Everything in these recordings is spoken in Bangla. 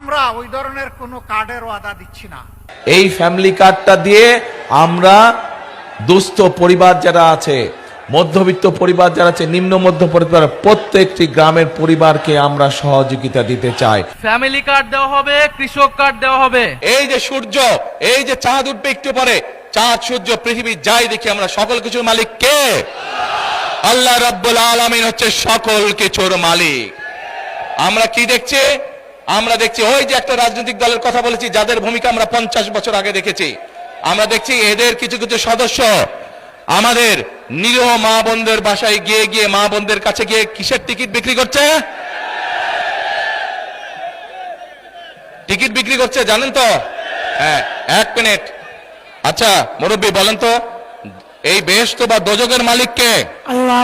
আমরা ওই ধরনের কোনো কার্ডের ওয়াদা দিচ্ছি না। এই ফ্যামিলি কার্ডটা দিয়ে আমরা দুস্থ পরিবার যারা আছে মধ্যবিত্ত পরিবার যারা আছে নিম্ন মধ্য পরিবার প্রত্যেকটি গ্রামের পরিবারকে আমরা সহযোগিতা দিতে চাই। ফ্যামিলি কার্ড দেওয়া হবে কৃষক কার্ড দেওয়া হবে। এই যে সূর্য এই যে চাঁদ উঠবে একটু পরে চাঁদ সূর্য পৃথিবী যাই দেখি আমরা সকল কিছুর মালিক কে? আল্লাহ রাব্বুল আলামিন হচ্ছে সকল কিছুর মালিক। আমরা কি দেখছি? আমরা দেখছি ওই যে একটা রাজনৈতিক দলের কথা বলেছি যাদের ভূমিকা আমরা পঞ্চাশ বছর আগে দেখেছি। আমরা দেখছি এদের কিছু কিছু সদস্য আমাদের নিরীহ মা বোনদের বাসায় গিয়ে গিয়ে মা বোনদের কাছে গিয়ে কিসের টিকিট বিক্রি করছে? টিকিট বিক্রি করছে জানেন তো? হ্যাঁ এক মিনিট। আচ্ছা মুরব্বী বলেন তো এই বেহেশত বা দোজকের মালিক কে? আল্লাহ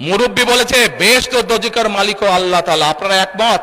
মুরব্বী বলেছে বেহেশত দোজকের মালিকও আল্লাহ তালা আপনারা একমত?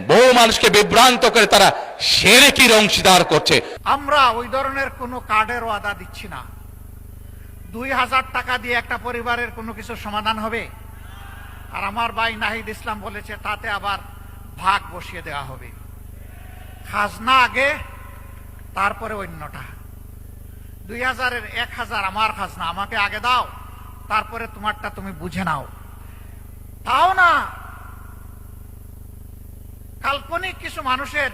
বহু মানুষকে বিভ্রান্ত করে তারা সেরে কি অংশীদার করছে। আমরা ওই ধরনের কোনো কার্ডের ওয়াদা দিচ্ছি না। দুই হাজার টাকা দিয়ে একটা পরিবারের কোনো কিছু সমাধান হবে? আর আমার ভাই নাহিদ ইসলাম বলেছে, তাতে আবার ভাগ বসিয়ে দেওয়া হবে। খাজনা আগে, তারপরে অন্যটা। দুই হাজারের এক হাজার আমার খাজনা, আমাকে আগে দাও, তারপরে তোমারটা তুমি বুঝে নাও। তাও না কাল্পনিক কিছু মানুষের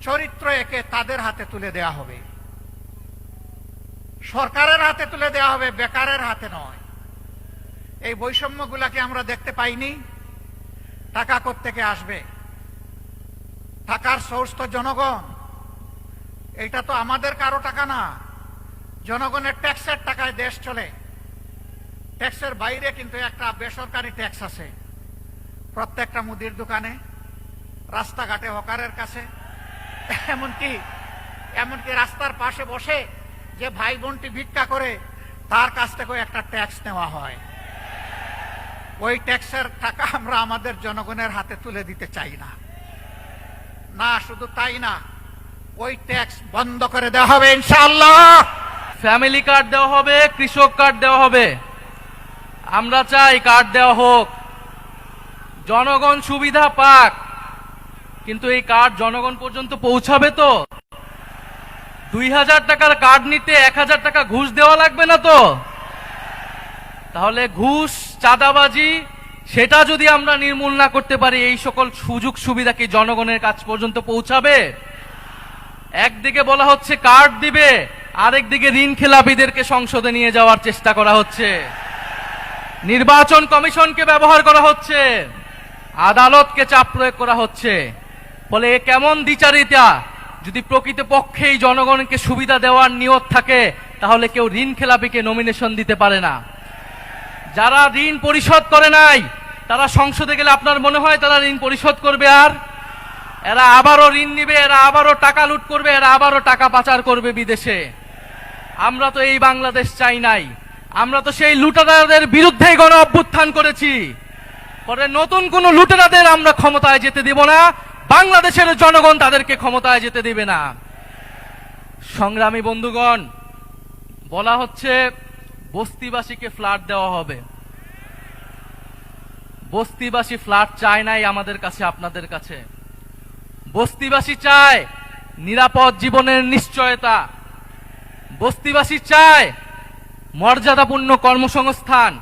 চরিত্র একে তাদের হাতে তুলে দেয়া হবে। সরকারের হাতে তুলে দেয়া হবে, বেকারের হাতে নয়। এই বৈষম্যগুলাকে আমরা দেখতে পাইনি। টাকা থেকে আসবে? টাকার সোর্স তো জনগণ। এটা তো আমাদের কারও টাকা না। জনগণের ট্যাক্সের টাকায় দেশ চলে। ট্যাক্সের বাইরে কিন্তু একটা বেসরকারি ট্যাক্স আছে। প্রত্যেকটা মুদির দোকানে রাস্তাঘাটে হকারের কাছে। এমনকি এমনকি রাস্তার পাশে বসে যে ভাই বোনটি ভিক্ষা করে, তার কাছ থেকেও একটা ট্যাক্স নেওয়া হয়। ওই ট্যাক্সের টাকা আমরা আমাদের জনগণের হাতে তুলে দিতে চাই না। না, শুধু তাই না, ওই ট্যাক্স বন্ধ করে দেওয়া হবে ইনশাআল্লাহ। ফ্যামিলি কার্ড দেওয়া হবে, কৃষক কার্ড দেওয়া হবে। আমরা চাই কার্ড দেওয়া হোক। জনগণ সুবিধা পাক। কিন্তু এই কার্ড জনগণ পর্যন্ত পৌঁছাবে তো? দুই হাজার টাকার কার্ড নিতে এক হাজার টাকা ঘুষ দেওয়া লাগবে না তো? তাহলে ঘুষ, চাঁদাবাজি, সেটা যদি আমরা নির্মূল না করতে পারি, এই সকল সুযোগ সুবিধা কি জনগণের কাছ পর্যন্ত পৌঁছাবে? একদিকে বলা হচ্ছে কার্ড দিবে, আরেকদিকে ঋণ খেলাপিদেরকে সংসদে নিয়ে যাওয়ার চেষ্টা করা হচ্ছে। নির্বাচন কমিশনকে ব্যবহার করা হচ্ছে, আদালতকে চাপ প্রয়োগ করা হচ্ছে। ফলে এ কেমন দ্বিচারিতা? যদি প্রকৃত পক্ষেই জনগণকে সুবিধা দেওয়ার নিয়ত থাকে, তাহলে কেউ ঋণ খেলাপিকে নমিনেশন দিতে পারে না। যারা ঋণ পরিশোধ করে নাই, তারা সংসদে গেলে আপনার মনে হয় তারা ঋণ পরিশোধ করবে আর? এরা আবারও ঋণ নিবে, এরা আবারও টাকা লুট করবে, এরা আবারও টাকা পাচার করবে বিদেশে। আমরা তো এই বাংলাদেশ চাই নাই। আমরা তো সেই লুটেরাদের বিরুদ্ধেই গণ অভ্যুত্থান করেছি। পরে নতুন কোন লুটেরাদের আমরা ক্ষমতায় যেতে দিব না। বাংলাদেশের জনগণ তাদেরকে ক্ষমতায় যেতে দিবে না। সংগ্রামী বন্ধুগণ, বলা হচ্ছে বস্তিবাসীকে ফ্ল্যাট দেওয়া হবে। বস্তিবাসী ফ্ল্যাট চায় নাই আমাদের কাছে, আপনাদের কাছে। বস্তিবাসী চায় নিরাপদ জীবনের নিশ্চয়তা। বস্তিবাসী চায় মর্যাদাপূর্ণ কর্মসংস্থান।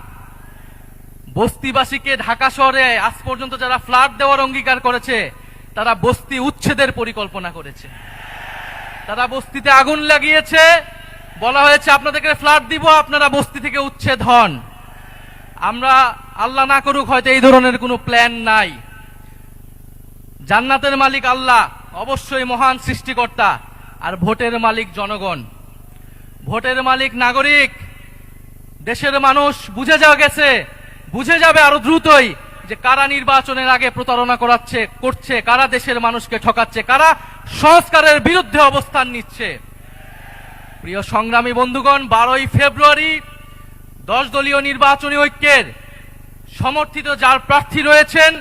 বস্তিবাসীকে ঢাকা শহরে আজ পর্যন্ত যারা ফ্ল্যাট দেওয়ার অঙ্গীকার করেছে তারা বস্তি উচ্ছেদের পরিকল্পনা করেছে। তারা বস্তিতে আগুন লাগিয়েছে। বলা হয়েছে, আপনাদেরকে ফ্ল্যাট দিব, আপনারা বস্তি থেকে উচ্ছেদ হন। আমরা, আল্লাহ না করুক, হয়তো এই ধরনের কোনো প্ল্যান নাই। জান্নাতের মালিক আল্লাহ, অবশ্যই মহান সৃষ্টিকর্তা আর ভোটের মালিক জনগণ। ভোটের মালিক নাগরিক, দেশের মানুষ বুঝে যাওয়া গেছে, বুঝে যাবে আরও দ্রুতই যে কারা নির্বাচনের আগে প্রতারণা করাচ্ছে, করছে, কারা দেশের মানুষকে ঠকাচ্ছে, কারা সংস্কারের বিরুদ্ধে অবস্থান নিচ্ছে। প্রিয় সংগ্রামী বন্ধুগণ, বারোই ফেব্রুয়ারি দশ দলীয় নির্বাচনী ঐক্যের সমর্থিত যার প্রার্থী রয়েছেন,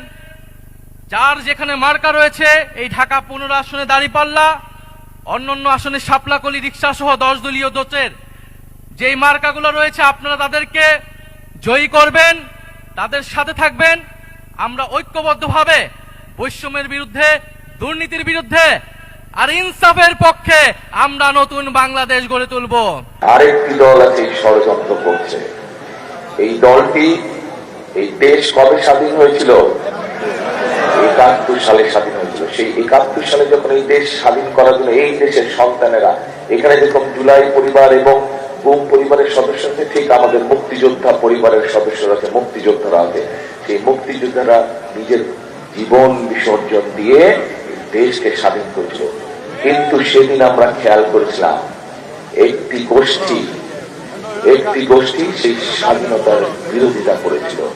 যার যেখানে মার্কা রয়েছে, এই ঢাকা পনেরো আসনে দাঁড়িপাল্লা, অন্যান্য আসনে শাপলাকলি রিক্সা সহ দশ দলীয় দোচের যেই মার্কাগুলো রয়েছে, আপনারা তাদেরকে জয়ী করবেন, তাদের সাথে থাকবেন। আমরা ঐক্যবদ্ধভাবে বৈষম্যের বিরুদ্ধে, দুর্নীতির বিরুদ্ধে আর ইনসাফের পক্ষে আমরা নতুন বাংলাদেশ গড়ে তুলব। আরেকটি দল এই ষড়যন্ত্র করছে। এই দলটি এই দেশ কবে স্বাধীন হয়েছিল? একাত্তর সালে স্বাধীন হয়েছিল। সেই একাত্তর সালে যখন এই দেশ স্বাধীন করার জন্য এই দেশের সন্তানেরা, এখানে যেরকম জুলাই পরিবার এবং গুম পরিবারের সদস্য আছে ঠিক আমাদের মুক্তিযোদ্ধা পরিবারের সদস্যরা আছে, মুক্তিযোদ্ধারা আছে। সেই মুক্তিযোদ্ধারা নিজের জীবন বিসর্জন দিয়ে দেশকে স্বাধীন করেছিল। কিন্তু সেদিন আমরা খেয়াল করেছিলাম, একটি গোষ্ঠী একটি গোষ্ঠী সেই স্বাধীনতার বিরোধিতা করেছিল।